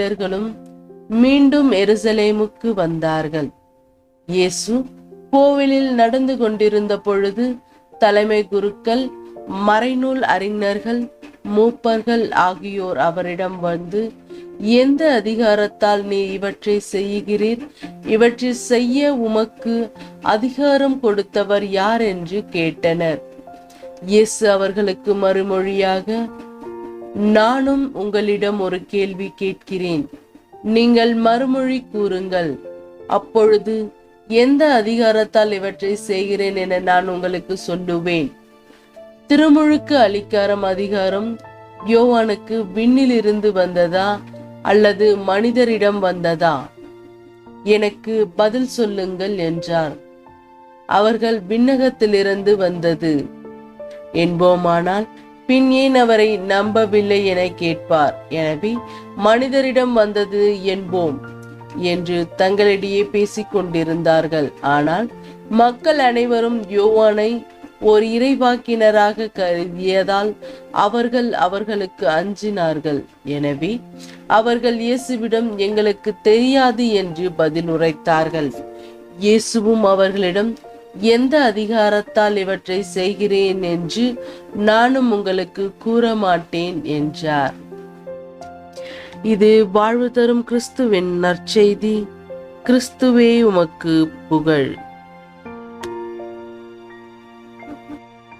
யூதர்களும் மீண்டும் எருசலேமுக்கு வந்தார்கள். இயேசு கோவிலில் நடந்து கொண்டிருந்த பொழுது தலைமை குருக்கள் மறைநூல் அறிஞர்கள் மூப்பர்கள் ஆகியோர் அவரிடம் வந்து எந்த அதிகாரத்தால் நீ இவற்றை செய்கிறீர்? இவற்றை செய்ய உமக்கு அதிகாரம் கொடுத்தவர் யார்? என்று கேட்டனர். இயேசு அவர்களுக்கு மறுமொழியாக நானும் உங்களிடம் ஒரு கேள்வி கேட்கிறேன். நீங்கள் மறுமொழி கூறுங்கள். அப்பொழுது எந்த அதிகாரத்தால் இவற்றை செய்கிறேன் என நான் உங்களுக்கு சொல்லுவேன். திருமுழுக்கு அளிக்காரம் அதிகாரம் யோவானுக்கு விண்ணிலிருந்து வந்ததா அல்லது மனிதரிடம் வந்ததா? எனக்கு பதில் சொல்லுங்கள் என்றார். அவர்கள் விண்ணகத்திலிருந்து வந்தது. என்போமானால் பின் ஏன் அவரை நம்பவில்லை என கேட்பார்? எனவே மனிதரிடம் வந்தது என்போம் என்று தங்களிடையே பேசிக் கொண்டிருந்தார்கள். ஆனால் மக்கள் அனைவரும் யோவானை ஒரு இறைவாக்கினராக கருதியதால் அவர்கள் அவர்களுக்கு அஞ்சினார்கள். எனவே அவர்கள் இயேசுவிடம் எங்களுக்கு தெரியாது என்று பதில் உரைத்தார்கள் இயேசுவும் அவர்களிடம் எந்த அதிகாரத்தால் இவற்றை செய்கிறேன் என்று நானும் உங்களுக்கு கூற மாட்டேன் என்றார். இது வாழ்வு தரும் கிறிஸ்துவின் நற்செய்தி. கிறிஸ்துவே உமக்கு புகழ்.